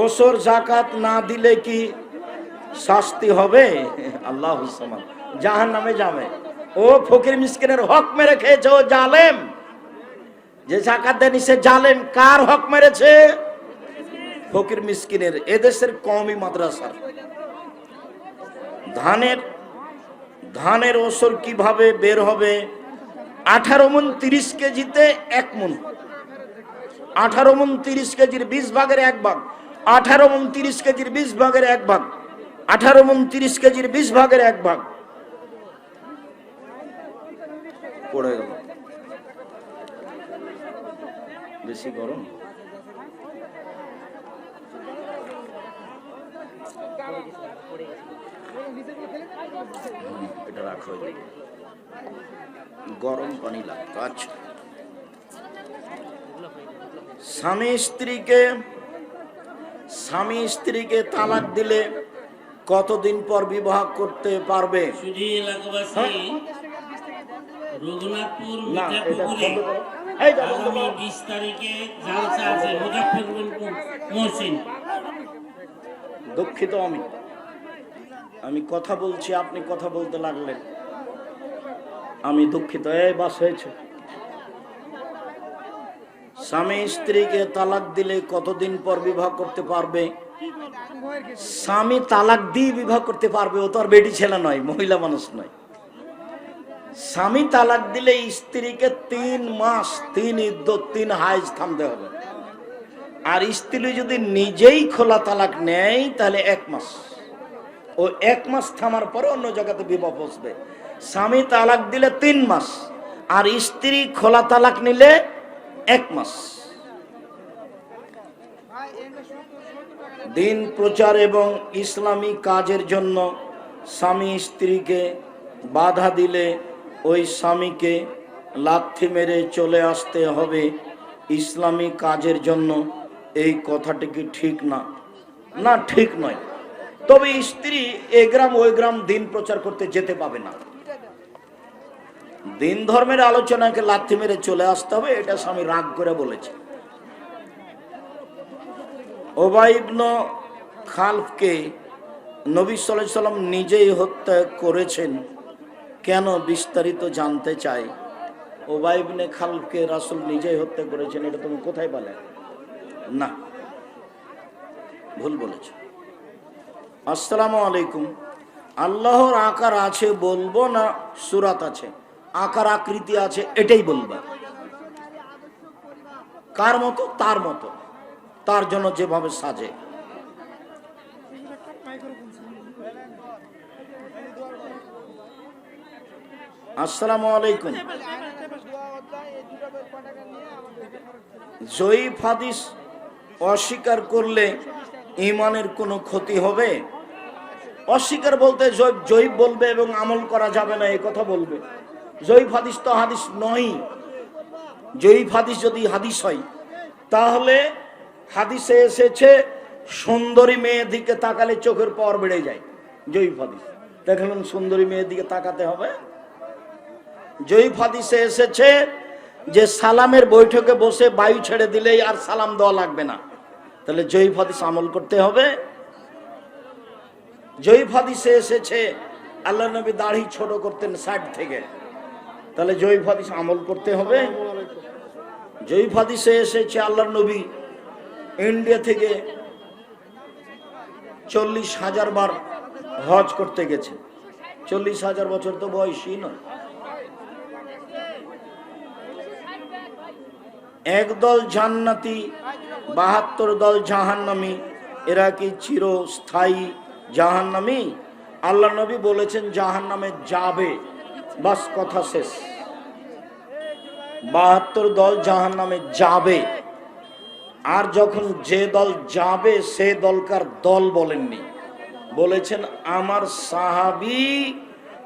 ওসর জাকাত না দিলে কি শাস্তি হবে? আল্লাহ জাহান নামে যাবে। ও ফকির মিসকিনের হক মেরে খেয়েছে, ও জালেম। যে জাকাত দেয়নি, সে জালেম। কার হক মেরেছে? ফকির মিসকিনের, এদেশের কমই মাদ্রাসার। ধানের ধানের ওসর কীভাবে বের হবে? আঠারো মন তিরিশ কেজিতে এক মন আঠারো মন তিরিশ কেজির বিশ ভাগের এক ভাগ। আঠারো মন তিরিশ কেজির বিশ ভাগের এক ভাগ। আঠারো মন তিরিশ কেজির বিশ ভাগের এক ভাগ। পড়ে গেল। বেশি গরম? এটা রাখো গরম পানি লাগতো আচ্ছা স্বামী স্ত্রীকে স্বামী স্ত্রীকে তালাক দিলে কতদিন পর বিবাহ করতে পারবে? রঘুনাথপুর মিঠাপুকুরে বন্ধ করো। এই যা, বন্ধ আগামী বিশ তারিখে জালসা আছে মুজাফরপুর মহসিন। দুঃখিত আমি। আমি কথা বলছি আপনি কথা বলতে লাগলেন। আমি দুঃখিত। এই বাস হয়েছে। স্বামী স্ত্রীকে তালাক দিলে কতদিন পর বিবাহ করতে পারবে? স্বামী তালাক দিয়ে বিবাহ করতে পারবে, ও তো আর বেটি ছেলে নয়, মহিলা মানুষ নয়। স্বামী তালাক দিলে স্ত্রীকে তিন মাস, তিন ইদ্যত তিন হাইজ থামতে হবে। আর স্ত্রী যদি নিজেই খোলা তালাক নেয়, তাহলে এক মাস। ও এক মাস থামার পরে অন্য জায়গাতে বিবাহ বসবে। স্বামী তালাক দিলে তিন মাস, আর স্ত্রী খোলা তালাক নিলে এক মাস। দিন প্রচার এবং ইসলামী কাজের জন্য স্বামী স্ত্রীকে বাধা দিলে ওই স্বামীকে লাথি মেরে চলে আসতে হবে। ইসলামী কাজের জন্য এই কথাটি কি ঠিক না? না, ঠিক নয়। তবে স্ত্রী এ গ্রাম ওই গ্রাম দিন প্রচার করতে যেতে পাবে না। দিন ধর্মের আলোচনাকে লাথি মেরে চলে আসতে হবে, এটা স্বামী রাগ করে বলেছে। ওবাইবন খালফকে নবী সাল্লাহ সাল্লাম নিজেই হত্যা করেছেন, কেন বিস্তারিত জানতে চাই? ওবাইবনে খালফকে রাসুল নিজেই হত্যা করেছেন, এটা তুমি কোথায় বলে না, ভুল বলেছ। আসসালামু আলাইকুম। আল্লাহর আকার আছে বলব না সুরাত আছে? আকার আকৃতি আছে, এটাই বলবা। কার মতো? তার মতো। তার জন্য যেভাবে সাজে। আসসালামু আলাইকুম। জয়ীফ হাদিস অস্বীকার করলে ইমানের কোনো ক্ষতি হবে? অস্বীকার বলতে জয়ীফ বলবে এবং আমল করা যাবে না এই কথা বলবে। জয়ীফ হাদিস তো হাদিস নয়। জয়ীফ হাদিস যদি হাদিস হয়, তাহলে হাদিসে এসেছে, সুন্দরী মেয়ের দিকে তাকালে চোখের পর বেড়ে যায় জয়ীফ হাদিস। দেখলেন সুন্দরী মেয়ের দিকে তাকাতে হবে। জয়ীফ হাদিসে এসেছে যে সালামের বৈঠকে বসে বায়ু ছেড়ে দিলেই আর সালাম দেওয়া লাগবে না। তাহলে জয়ীফ হাদিস আমল করতে হবে। জয়ীফ হাদিসে এসেছে আল্লাহ নবী দাড়ি ছোট করতেন সাইড থেকে। তাহলে জয়ীফ হাদিস আমল করতে হবে। জয়ীফ হাদিসে এসেছে আল্লাহ নবী ইন্ডিয়া থেকে চল্লিশ হাজার বার হজ করতে গেছে। চল্লিশ হাজার বছর তো বয়সই নয়। একদল জান্নাতি, বাহাত্তর দল জাহান্নামি, এরা কি চিরস্থায়ী জাহান্নামি? আল্লাহ নবী বলেছেন, জাহান্নামে যাবে। বাস কথা শেষ। বাহাত্তর দল জাহান্নামে যাবে। আর যখন যে দল যাবে, সে দলকার দল বলেননি। বলেছেন, আমার সাহাবি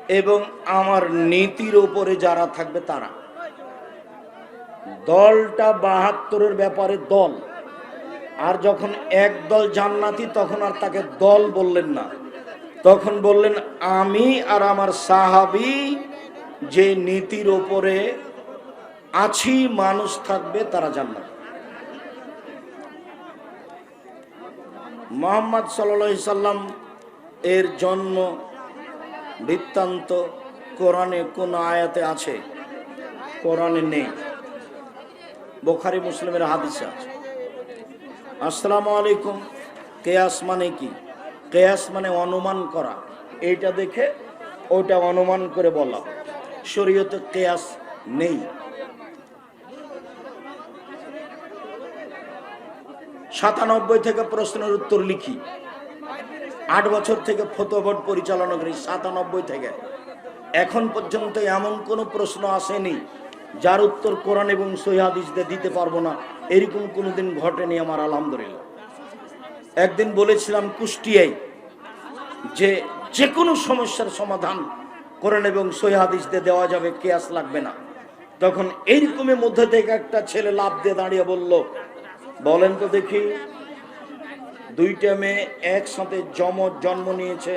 এবং আমার নীতির উপরে যারা থাকবে তারা। দলটা বাহাত্তরের ব্যাপারে দল। আর যখন এক দল জান্নাতি, তখন আর তাকে দল বললেন না। তখন বললেন, আমি আর আমার সাহাবি যে নীতির ওপরে আছি মানুষ থাকবে, তারা জান্নাত। মোহাম্মদ সাল্লা সাল্লাম এর জন্ম বৃত্তান্ত কোরআনে কোন আয়াতে আছে? কোরআনে নেই। বোখারি মুসলিমের হাদিসে আছে। আসসালামু আলাইকুম, কেয়াস মানে কি? কেয়াস মানে অনুমান করা। এইটা দেখে ওটা অনুমান করে বলা। শরীয়তে কেয়াস নেই। সাতানব্বই থেকে প্রশ্নের উত্তর লিখি। আট বছর থেকে ফতো বোর্ড পরিচালনা করি, সাতানব্বই থেকে। এখন পর্যন্ত এমন কোনো প্রশ্ন আসেনি, যার উত্তর কোরআন এবং সহিদিসতে দিতে পারব না। এরকম কোনোদিন ঘটেনি আমার, আলহামদুলিল্লাহ। একদিন বলেছিলাম কুষ্টিয়ায় যে যে কোনো সমস্যার সমাধান কোরআন এবং সহিদিসতে দেওয়া যাবে, কেয়াস লাগবে না। তখন এইরকমের মধ্যে থেকে একটা ছেলে লাভ দিয়ে দাঁড়িয়ে বলল, বলেন তো দেখি, দুইটা মেয়ে একসাথে জম, জন্ম নিয়েছে,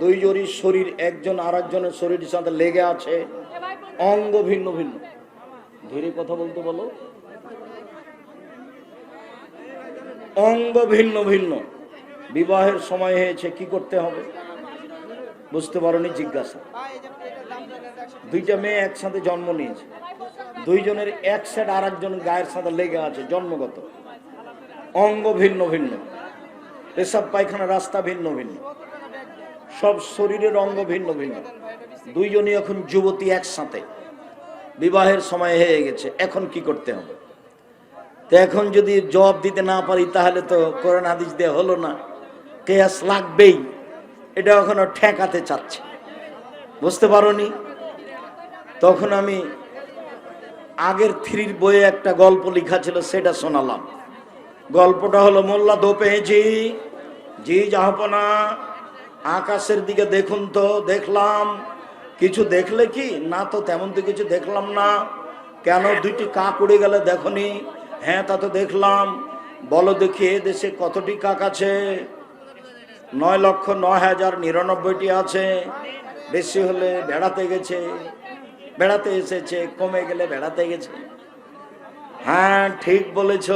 দুই জরির শরীর, একজন আর একজনের শরীরের সাথে লেগে আছে, অঙ্গ ভিন্ন ভিন্ন। ধীরে কথা বলতে বলো। অঙ্গ ভিন্ন ভিন্ন। বিবাহের সময় হয়েছে, কি করতে হবে? বুঝতে পারোনি, জিজ্ঞাসা। দুইটা মেয়ে একসাথে জন্ম নিয়েছে। দুইজনের এক সাইড আর একজন গায়ের সাথে লেগে আছে, জন্মগত। অঙ্গ ভিন্ন ভিন্ন। পেশাব পায়খানা রাস্তা ভিন্ন ভিন্ন। সব শরীরের অঙ্গ ভিন্ন ভিন্ন। দুইজনই এখন যুবতী একসাথে। বিবাহের সময় হয়ে গেছে, এখন কি করতে হবে? তো এখন যদি জবাব দিতে না পারি, তাহলে তো কোরআন হাদিস দেওয়া হলো না। কেয়াস লাগবেই। এটা এখনও ঠেকাতে চাচ্ছে। বুঝতে পারোনি? তখন আমি আগের থ্রির বইয়ে একটা গল্প লেখা ছিল, সেটা শোনালাম। গল্পটা হলো, মোল্লা দোপেজি জি জাহাপনা, আকাশের দিকে দেখুন তো, দেখলাম। কিছু দেখলে কি? না তো তেমন তো কিছু দেখলাম না। কেন দুইটি কাক উড়ে গেলে দেখনি? হ্যাঁ তা তো দেখলাম। বলো দেখি এ দেশে কতটি কাক আছে? নয় লক্ষ নয় হাজার নিরানব্বইটি আছে। বেশি হলে বেড়াতে গেছে। বেড়াতে এসেছে, কমে গেলে বেড়াতে গেছে। হ্যাঁ ঠিক বলেছ।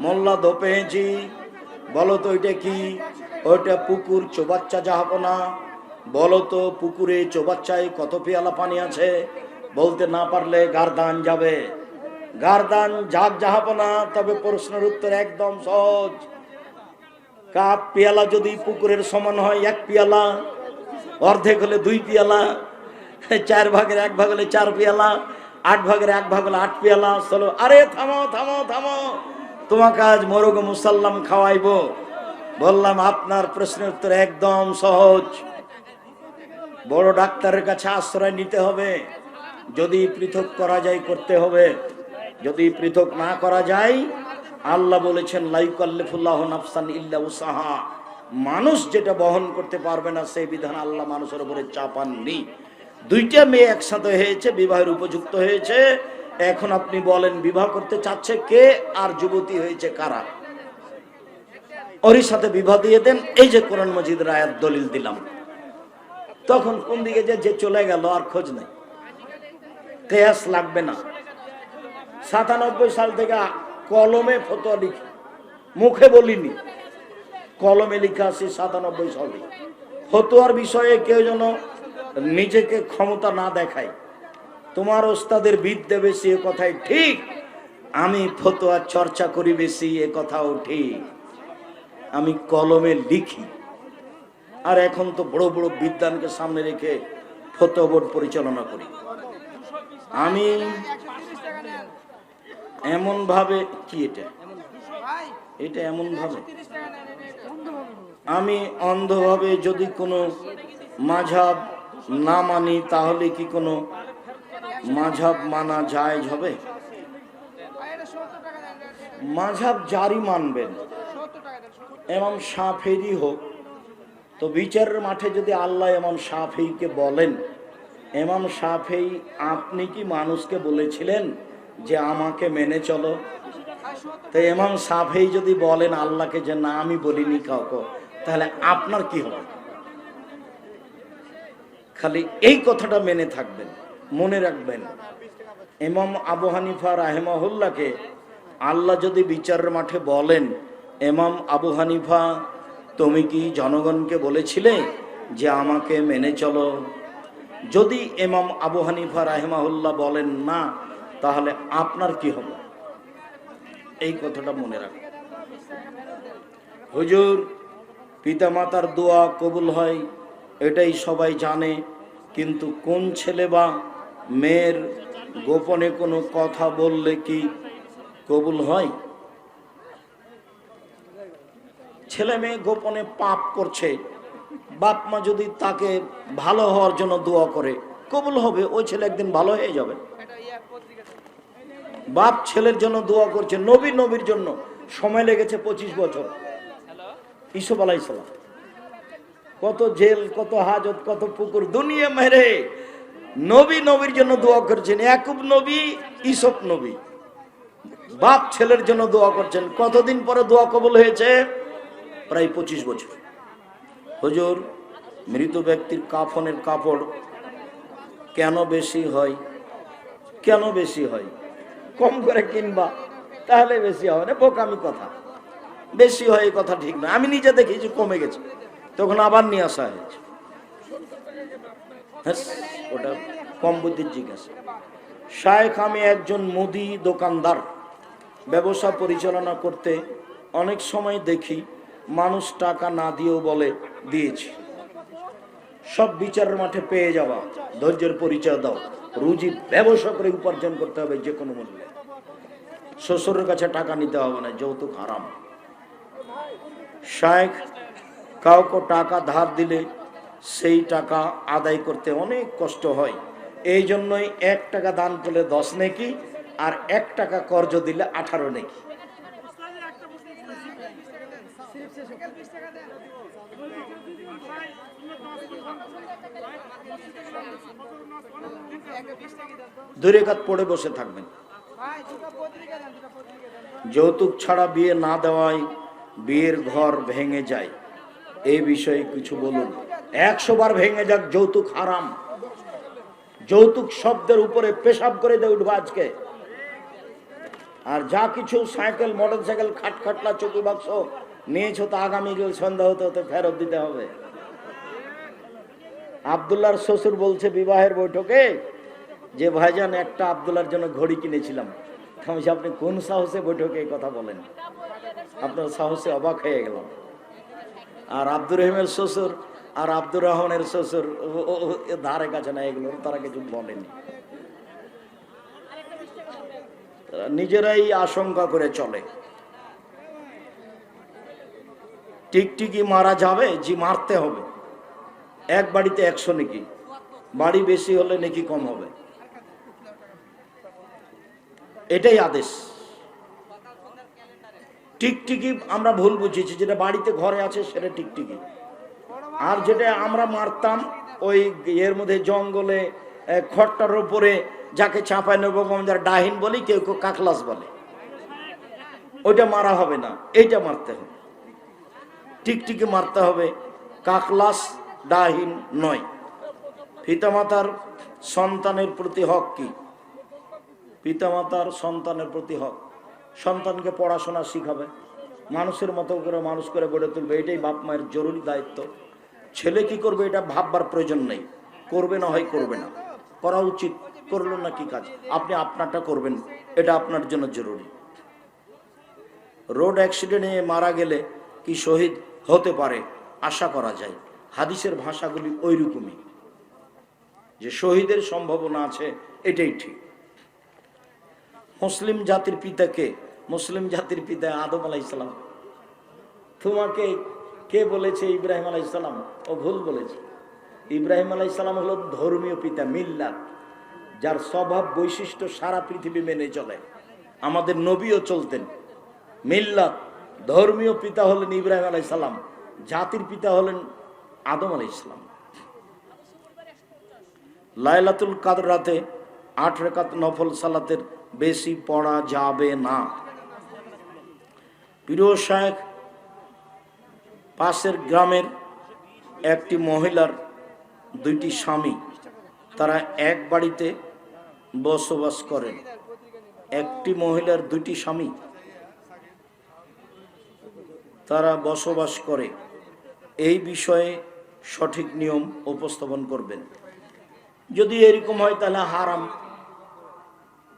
মোল্লা দোপেছি বলো তো ওইটা কি? ওইটা পুকুর চোবাচ্চা যাহাবো না বলো তো পুকুরে চোবাচ্চায় কত পেয়ালা পানি আছে? বলতে না পারলে গারদান যাবে। গারদান যাক যাহাবো না তবে প্রশ্নের উত্তর একদম সহজ। কাপ পেয়ালা যদি পুকুরের সমান হয়, এক পেয়ালা, অর্ধেক হলে দুই পেয়ালা, চার ভাগের এক ভাগ হলে চার পেয়ালা, আট ভাগের এক ভাগ হলে আট পেয়ালা, চলো। আরে থামো থামো থামো। তোমাকে আজ মোরগ মুসাল্লাম খাওয়াইবো। বললাম, আপনার প্রশ্নের উত্তর একদম সহজ। বড় ডাক্তারের কাছে আশ্রয় নিতে হবে। যদি পৃথক করা যায়, করতে হবে। যদি পৃথক না করা যায় আল্লাহ বলেছেন লাইকাল্লিফুল্লাহ নাফসান ইল্লা উসাহা মানুষ যেটা বহন করতে পারবে না, সেই বিধান আল্লাহ মানুষের উপরে চাপাননি। দুইটা মেয়ে একসাথে হয়েছে, বিবাহের উপযুক্ত হয়েছে। এখন আপনি বলেন, বিবাহ করতে চাচ্ছে কে আর যুবতী হয়েছে কারা? ওরই সাথে বিবাহ দিয়ে দেন, এই যে কোরআন মজিদ রায়াত দলিল দিলাম। তখন কোন দিকে যে যে চলে গেল আর খোঁজ নেই। কেয়াস লাগবে না। সাতানব্বই সাল থেকে কলমে ফটো লিখি। মুখে বলিনি। কলমে লিখা আছে সাতানব্বই সালে। ফতোয়ার বিষয়ে কেউ যেন নিজেকে ক্ষমতা না দেখায়। তোমার ওস্তাদের বিদ্যে বেশি এ কথাই ঠিক, আমি ফতোয়ার চর্চা করি বেশি এ কথাও ঠিক। আমি কলমে লিখি। আর এখন তো বড় বড় বিদ্যানকে সামনে রেখে ফতোয়া বোর্ড পরিচালনা করি। আমি এমন ভাবে কি এটা? এটা এমন ভাবে আমি অন্ধভাবে যদি কোনো মাঝাব না মানি, তাহলে কি কোনো মাঝাব মানা জায়েজ হবে? মাঝাব জারি মানবেন। এমাম সাফেরই হোক, তো বিচারের মাঠে যদি আল্লাহ এমাম সাফেইকে বলেন, এমাম সাফেই আপনি কি মানুষকে বলেছিলেন? যে আমাকে মেনে চলো। তো এমাম সাফেই যদি বলেন আল্লাহকে যে, না, আমি বলিনি কাউকে, তাহলে আপনার কি হবে? খালি এই কথাটা মেনে থাকবেন, মনে রাখবেন। এমাম আবু হানিফা রাহেমাহুল্লাহকে আল্লাহ যদি বিচারের মাঠে বলেন এমাম আবু হানিফা, তুমি কি জনগণকে বলেছিলে যে আমাকে মেনে চলো? যদি এমাম আবু হানিফা রাহেমাহুল্লাহ বলেন, না তাহলে আপনার কি হবে? এই কথাটা মনে রাখ। হুজুর, পিতামাতার দোয়া কবুল হয়, এটাই সবাই জানে, কিন্তু কোন ছেলে বা মেয়ের গোপনে কোনো কথা বললে কি কবুল হয়? ছেলে মেয়ে গোপনে পাপ করছে, বাপ মা যদি তাকে ভালো হওয়ার জন্য দোয়া করে, কবুল হবে, ওই ছেলে একদিন ভালো হয়ে যাবে। বাপ ছেলের জন্য দোয়া করছে নবী নবীর জন্য। সময় লেগেছে পঁচিশ বছর। ইসুফ আলাইসালাম কত জেল কত হাজত কত পুকুর দুনিয়া মেরে নবী নবীর জন্য দোয়া করছেন একুব নবী ইসব নবী। বাপ ছেলের জন্য দোয়া করছেন। কতদিন পরে দোয়া কবল হয়েছে? প্রায় পঁচিশ বছর। হুজুর মৃত ব্যক্তির কাফনের কাপড় কেন বেশি হয়? কেন বেশি হয়? কম করে কিনবা তাহলে বেশি হবে না বোকামি কথা। বেশি হয় এই কথা ঠিক না। আমি নিজে দেখেছি কমে গেছে। তখন আবার নিয়ে আসা হয়েছে। হ্যাঁ, ওটা কম বুদ্ধির জিজ্ঞাসা। শায়েখ আমি একজন মুদি দোকানদার। ব্যবসা পরিচালনা করতে অনেক সময় দেখি মানুষ টাকা না দিয়েও বলে দিয়েছি। সব বিচারের মাঠে পেয়ে যাওয়া ধৈর্যের পরিচয় দাও। রুজি ব্যবসা করে উপার্জন করতে হবে যে কোনো মূল্যে। শ্বশুরের কাছে টাকা নিতে হবে না, যৌতুক হারাম। শায়েখ কাউকে টাকা ধার দিলে সেই টাকা আদায় করতে অনেক কষ্ট হয়। এই জন্যই এক টাকা দান করলে দশ নেকি, আর এক টাকা কর্জ দিলে আঠারো নেকি। দূরে কাত পড়ে বসে থাকবেন। যৌতুক ছাড়া বিয়ে না দেওয়ায় বিয়ের ঘর ভেঙে যায়। এই বিষয়ে কিছু বলুন। একশো বার ভেঙে যাক যৌতুক হারাম। যৌতুক শব্দের উপরে পেশাব করে দিয়ে উঠবো আজকে। আর যা কিছু সাইকেল মোটর সাইকেল খাট খাটলা, চকি বাক্স নিয়েছো তো আগামীকাল সন্ধ্যা হতে হতে ফেরত দিতে হবে। আবদুল্লার শ্বশুর বলছে বিবাহের বৈঠকে যে ভাইজান একটা আবদুল্লার জন্য ঘড়ি কিনেছিলাম। আমি আপনি কোন সাহসে বৈঠকে এই কথা বলেন? আপনার সাহসে অবাক হয়ে গেলাম। আর আব্দুর রহিমের শ্বশুর আর আব্দুর রহমানের শ্বশুর ধারে কাছে না এগুলো, তারা কিছু বলেনি। নিজেরাই আশঙ্কা করে চলে। টিকটিকি মারা যাবে, জি, মারতে হবে। এক বাড়িতে একশো নাকি, বাড়ি বেশি হলে নাকি কম হবে। এটাই আদেশ। টিকটিকি আমরা ভুল বুঝেছি যেটা বাড়িতে ঘরে আছে সেটা টিকটিকি। আর যেটা আমরা মারতাম, ওই এর মধ্যে জঙ্গলে খড়টার উপরে যাকে চাপায় নেব যারা ডাহিন বলি, কেউ কেউ কাকলাস বলে। ওইটা মারা হবে না, এইটা মারতে হবে। টিকটিকি মারতে হবে, কাকলাস ডাহিন নয়। পিতামাতার সন্তানের প্রতি হক কি? পিতামাতার সন্তানের প্রতি হক। সন্তানকে পড়াশোনা শিখাবে। মানুষের মতো করে মানুষ করে গড়ে তুলবে, এটাই বাপ মায়ের জরুরি দায়িত্ব। ছেলে কি করবে এটা ভাববার প্রয়োজন নেই। করবে না হয় করবে না। করা উচিত, করল না কি কাজ? আপনি আপনারটা করবেন, এটা আপনার জন্য জরুরি। রোড অ্যাক্সিডেন্টে মারা গেলে কি শহীদ হতে পারে? আশা করা যায়। হাদিসের ভাষাগুলি ওই রকমই যে শহীদের সম্ভাবনা আছে, এটাই ঠিক। মুসলিম জাতির পিতাকে মুসলিম জাতির পিতা আদম আলাইসালাম তোমাকে কে বলেছে ইব্রাহিম আলাইসালাম ও ভুল বলেছে। ইব্রাহিম আলাইসালাম হলো ধর্মীয় পিতা, মিল্লাত, যার স্বভাব বৈশিষ্ট্য সারা পৃথিবী মেনে চলে। আমাদের নবীও চলতেন। মিল্লাত, ধর্মীয় পিতা হলেন ইব্রাহিম আলাইসালাম জাতির পিতা হলেন আদম আলাইসালাম লাইলাতুল কাদর রাতে আট রেখাত নফল সালাতের বেশি পড়া যাবে না। প্রিয় শায়েখ, পাশের গ্রামের একটি মহিলার দুইটি স্বামী, তারা এক বাড়িতে বসবাস করেন। একটি মহিলার দুইটি স্বামী, তারা বসবাস করে। এই বিষয়ে সঠিক নিয়ম উপস্থাপন করবেন। যদি এরকম হয়, তাহলে হারাম।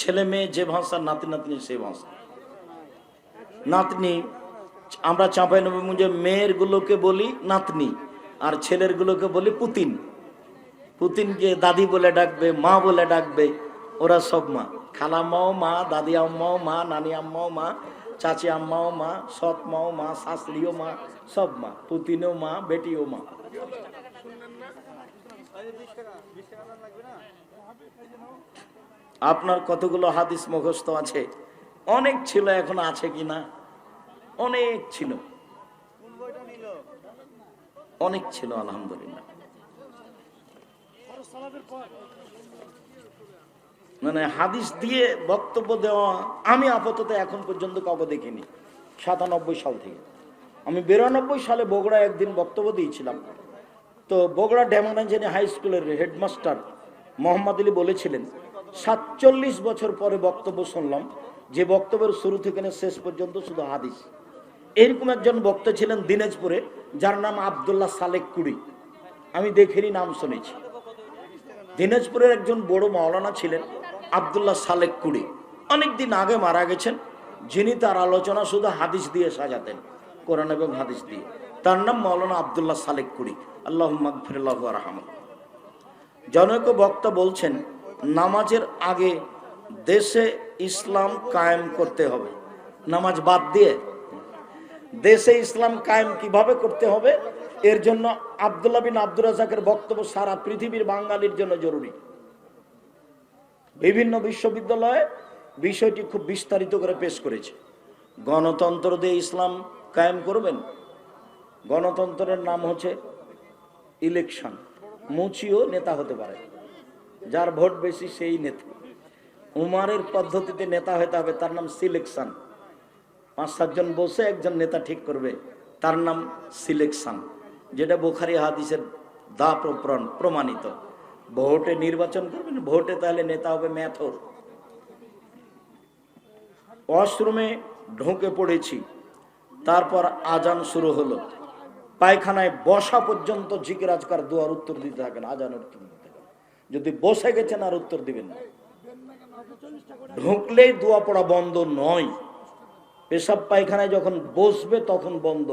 ছেলে মেয়ে যে ভাষা, নাতি নাতনি সে ভাষা। নাতনি, আমরা চাঁপাই নবী মেয়ের গুলোকে বলি নাতনি, আর ছেলের গুলোকে বলি পুতিন। পুতিনকে দাদি বলে ডাকবে, মা বলে ডাকবে, ওরা সব মা। খালাম্মাও মা, দাদি আম্মাও মা, নানি আম্মাও মা, চাচি আম্মাও মা, সৎ মাও মা, শাশুড়িও মা, সব মা। পুতিনও মা, বেটিও মা। আপনার কতগুলো হাদিস মুখস্থ আছে? অনেক ছিল, এখন আছে কি না? অনেক ছিল। অনেক ছিল, আলহামদুলিল্লাহ। মানে হাদিস দিয়ে বক্তব্য দেওয়া, আমি আপাতত এখন পর্যন্ত কাউকে দেখিনি। সাতানব্বই সাল থেকে। আমি বিরানব্বই সালে বগুড়া একদিন বক্তব্য দিয়েছিলাম। তো বগুড়া ড্যামারাঞ্জনী হাই স্কুলের হেডমাস্টার মোহাম্মদ আলী বলেছিলেন সাতচল্লিশ বছর পরে বক্তব্য শুনলাম, যে বক্তব্যের শুরু থেকে শেষ পর্যন্ত শুধু হাদিস। এরকম একজন বক্তা ছিলেন দিনাজপুরে, যার নাম আবদুল্লাহ সালেক কুড়ি। আমি দেখেরই নাম শুনেছি। দিনাজপুরের একজন বড় মাওলানা ছিলেন আবদুল্লাহ সালেক কুড়ি। অনেক দিন আগে মারা গেছেন, যিনি তার আলোচনা শুধু হাদিস দিয়ে সাজাতেন, কোরআন এবং হাদিস দিয়ে। তার নাম মাওলানা আবদুল্লাহ সালেক কুড়ি। আল্লাহ মাগফিরাল্লাহ রাহমান জনৈক বক্তা বলছেন নামাজের আগে দেশে ইসলাম কায়েম করতে হবে। নামাজ বাদ দিয়ে দেশে ইসলাম কায়েম কীভাবে করতে হবে, এর জন্য আবদুল্লাহ বিন আব্দুর রাজাকের বক্তব্য সারা পৃথিবীর বাঙালির জন্য জরুরি। বিভিন্ন বিশ্ববিদ্যালয়ে বিষয়টি খুব বিস্তারিত করে পেশ করেছে। গণতন্ত্র দিয়ে ইসলাম কায়েম করবেন? গণতন্ত্রের নাম হচ্ছে ইলেকশন। মুচিও নেতা হতে পারে। যার ভোট বেশি সেই নেতা। উমারের পদ্ধতিতে নেতা হতে হবে, তার নাম সিলেকশন। পাঁচ সাতজন বসে একজন নেতা ঠিক করবে, তার নাম সিলেকশন। যেটা বোখারি হাদিসের দা প্রমাণিত। ভোটে নির্বাচন করবেন, ভোটে তাহলে নেতা হবে ম্যাথর। ওয়াশরুমে ঢুকে পড়েছি, তারপর আজান শুরু হলো। পায়খানায় বসা পর্যন্ত জিকির আজকার দুয়ার উত্তর দিতে থাকেন, আজানের থাকেন যদি বসে গেছেন আর উত্তর দিবেন না। ঢুকলেই দোয়া পড়া বন্ধ নয়। পেশাব পায়খানায় যখন বসবে তখন বন্ধ।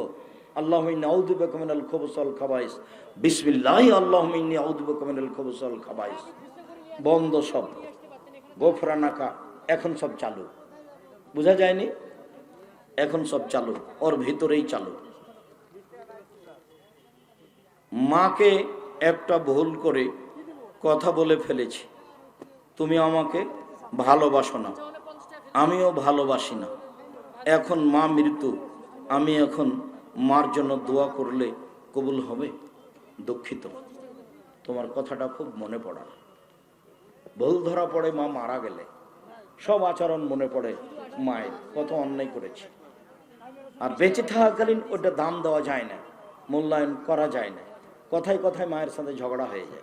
খবসল বন্ধ সব। এখন সব চালু। বোঝা যায়নি? এখন সব চালু। ওর ভিতরেই মাকে একটা ভুল করে কথা বলে ফেলেছি। তুমি আমাকে ভালোবাসো না। আমিও ভালোবাসি না। এখন মা মৃত্যু। আমি এখন মার জন্য দোয়া করলে কবুল হবে? দুঃখিত। তোমার কথাটা খুব মনে পড়া। ভুল ধরা পড়ে মা মারা গেলে। সব আচরণ মনে পড়ে মায়ের। কত অন্যায় করেছে। আর বেঁচে থাকাকালীন ওটা দাম দেওয়া যায় না। মূল্যায়ন করা যায় না। কথায় কথায় মায়ের সাথে ঝগড়া হয়ে যায়।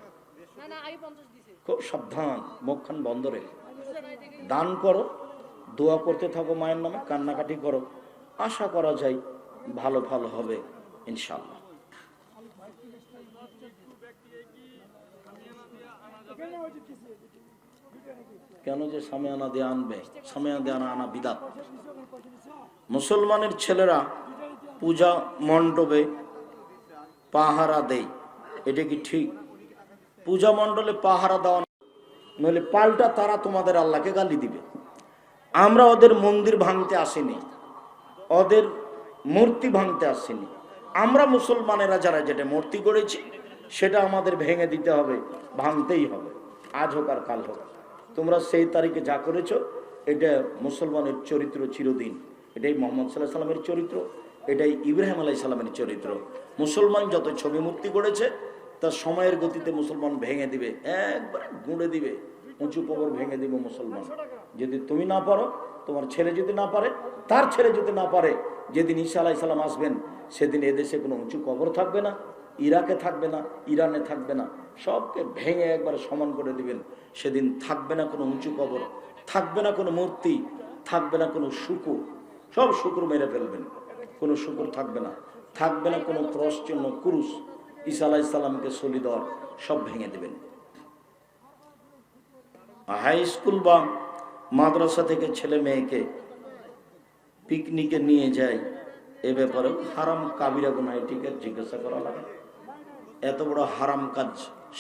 খুব সাবধান, মুখখান বন্ধ রেখে। দান করো, দোয়া করতে থাকো মায়ের নামে, কান্নাকাটি করো। আশা করা যায় ভালো ভালো হবে ইনশাল্লাহ কেন যে সামিয়ানা দিয়ে আনবে? সামিয়ানা দিয়ে আনা আনা বিদাত। মুসলমানের ছেলেরা পূজা মণ্ডপে পাহারা দেয়। এটা কি ঠিক? পূজা মণ্ডলে পাহারা দেওয়া নইলে পাল্টা তারা তোমাদের আল্লাহকে গালি দিবে। আমরা ওদের মন্দির ভাঙতে আসিনি, ওদের মূর্তি ভাঙতে আসিনি। আমরা মুসলমানেরা যারা যেটা মূর্তি করেছি, সেটা আমাদের ভেঙে দিতে হবে, ভাঙতেই হবে, আজ হোক আর কাল হোক। তোমরা সেই তারিখে যা করেছ, এটা মুসলমানের চরিত্র চিরদিন। এটাই মোহাম্মদ সাল্লাহ সাল্লামের চরিত্র, এটাই ইব্রাহিম আলাই সাল্লামের চরিত্র। মুসলমান যত ছবি মূর্তি করেছে তার সময়ের গতিতে মুসলমান ভেঙে দিবে, একবারে গুঁড়ে দিবে, উঁচু কবর ভেঙে দিবে মুসলমান। যদি তুমি না পারো, তোমার ছেলে যদি না পারে, তার ছেলে যদি না পারে, যেদিন ঈসা আলাই সাল্লাম আসবেন, সেদিন এদেশে কোনো উঁচু কবর থাকবে না, ইরাকে থাকবে না, ইরানে থাকবে না, সবকে ভেঙে একবার সমান করে দিবেন। সেদিন থাকবে না কোনো উঁচু কবর, থাকবে না কোনো মূর্তি, থাকবে না কোনো শুকুর, সব শুকুর মেরে ফেলবেন। কোনো শুকুর থাকবে না থাকবে না কোনো ক্রস চিহ্ন, কুরুশ। ঈসা আলাহ ইসলামকে সলি দেওয়ার সব ভেঙে দেবেন। হাই স্কুল বা মাদ্রাসা থেকে ছেলে মেয়েকে পিকনিকে নিয়ে যায়, এ ব্যাপারে হারাম কাবিরা গুনা এটিকে জিজ্ঞাসা করা লাগে। এত বড় হারাম কাজ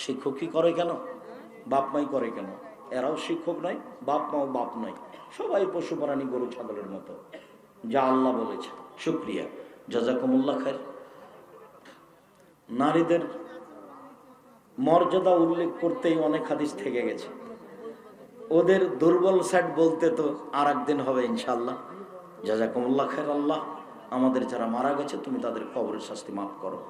শিক্ষকই করে কেন? বাপ মাই করে কেন? এরাও শিক্ষক নয়, বাপ মাও বাপ নয়। সবাই পশু প্রাণী গরু ছাগলের মতো। যা আল্লাহ বলেছে শুক্রিয়া। জাজাকুমুল্লাহ খায় নারীদের মর্যাদা উল্লেখ করতেই অনেক হাদিস থেকে গেছে। ওদের দুর্বল সাইড বলতে তো আর একদিন হবে ইনশাল্লাহ জাজাকুমুল্লাহ খের আল্লাহ। আমাদের যারা মারা গেছে, তুমি তাদের কবরের শাস্তি মাফ করো।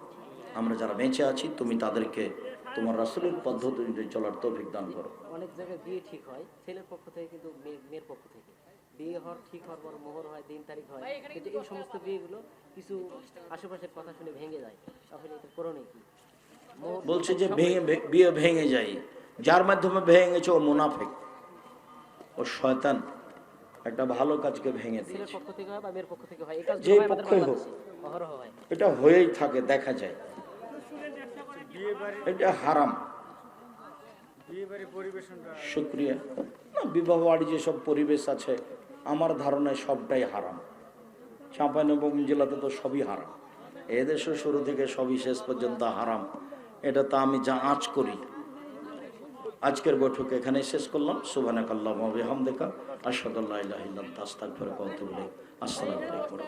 আমরা যারা বেঁচে আছি, তুমি তাদেরকে তোমার রাসুলের পদ্ধতি চলার তৌফিক দান করো। অনেক জায়গায় বিয়ে ঠিক হয়, ছেলের পক্ষ থেকে কিন্তু মেয়ে- মেয়ের পক্ষ থেকে। বিয়ে হওয়ার ঠিক হওয়ার পর মোহর হয় দিন তারিখ হয়। কিন্তু এই সমস্ত বিয়েগুলো কিছু আশেপাশের কথা শুনে ভেঙে যায়। তাহলে এটা করণীয় কি? বলছে যে ভেঙে বিয়ে ভেঙে যায়। যার মাধ্যমে ভেঙেছে ও মুনাফেক। ও শয়তান। একটা ভালো কাজকে ভেঙে দিয়েছে। পক্ষ থেকে হয় বা মেয়ের পক্ষ থেকে হয়? এই কাজ যে পক্ষই হোক। এটা হয়েই থাকে দেখা যায়। এটা হারাম। শুক্রিয়া। বিবাহ বাড়ি যেসব পরিবেশ আছে আমার ধারণায় সবটাই হারাম। চাঁপাইনবাবগঞ্জ জেলাতে তো সবই হারাম। এদেশে শুরু থেকে সবই শেষ পর্যন্ত হারাম। এটা তো আমি যা আঁচ করি। আজকের বৈঠক এখানে শেষ করলাম। সুবানাক আল্লাহ হামদেকা আসাদুল্লাহ আস্তাক আসসালামু আলাইকুম